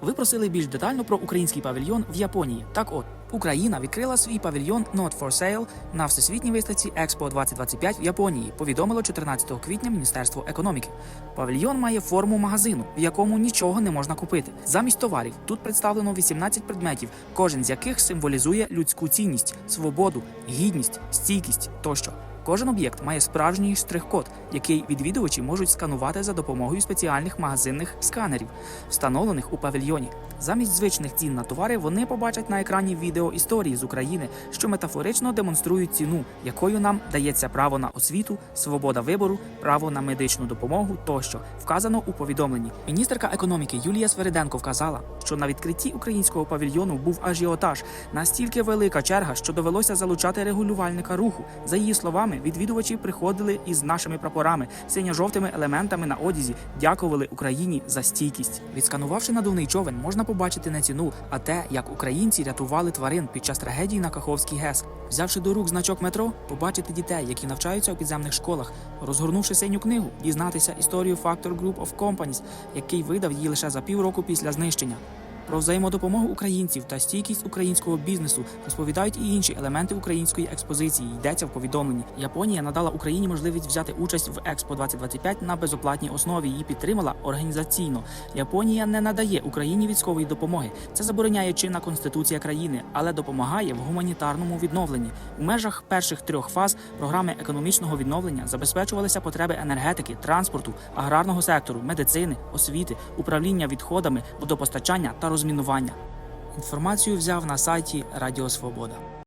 Ви просили більш детально про український павільйон в Японії. Так от, Україна відкрила свій павільйон Not for Sale на всесвітній виставці Expo 2025 в Японії. Повідомило 14 квітня Міністерство економіки. Павільйон має форму магазину, в якому нічого не можна купити. Замість товарів тут представлено 18 предметів, кожен з яких символізує людську цінність, свободу, гідність, стійкість тощо. Кожен об'єкт має справжній штрих-код, який відвідувачі можуть сканувати за допомогою спеціальних магазинних сканерів, встановлених у павільйоні. Замість звичних цін на товари вони побачать на екрані відео історії з України, що метафорично демонструють ціну, якою нам дається право на освіту, свобода вибору, право на медичну допомогу тощо вказано у повідомленні. Міністерка економіки Юлія Свериденко вказала, що на відкритті українського павільйону був ажіотаж, настільки велика черга, що довелося залучати регулювальника руху. За її словами, відвідувачі приходили із нашими прапорами, синьо-жовтими елементами на одязі, дякували Україні за стійкість. Відсканувавши надувний човен, можна побачити не ціну, а те, як українці рятували тварин під час трагедії на Каховській ГЕС. Взявши до рук значок метро, побачити дітей, які навчаються у підземних школах, розгорнувши синю книгу, дізнатися історію Factor Group of Companies, який видав її лише за півроку після знищення. Про взаємодопомогу українців та стійкість українського бізнесу розповідають і інші елементи української експозиції. Йдеться в повідомленні. Японія надала Україні можливість взяти участь в Експо 2025 на безоплатній основі. Її підтримала організаційно. Японія не надає Україні військової допомоги. Це забороняє чинна конституція країни, але допомагає в гуманітарному відновленні. У межах перших трьох фаз програми економічного відновлення забезпечувалися потреби енергетики, транспорту, аграрного сектору, медицини, освіти, управління відходами, водопостачання та розмінування. Інформацію взяв на сайті Радіо Свобода.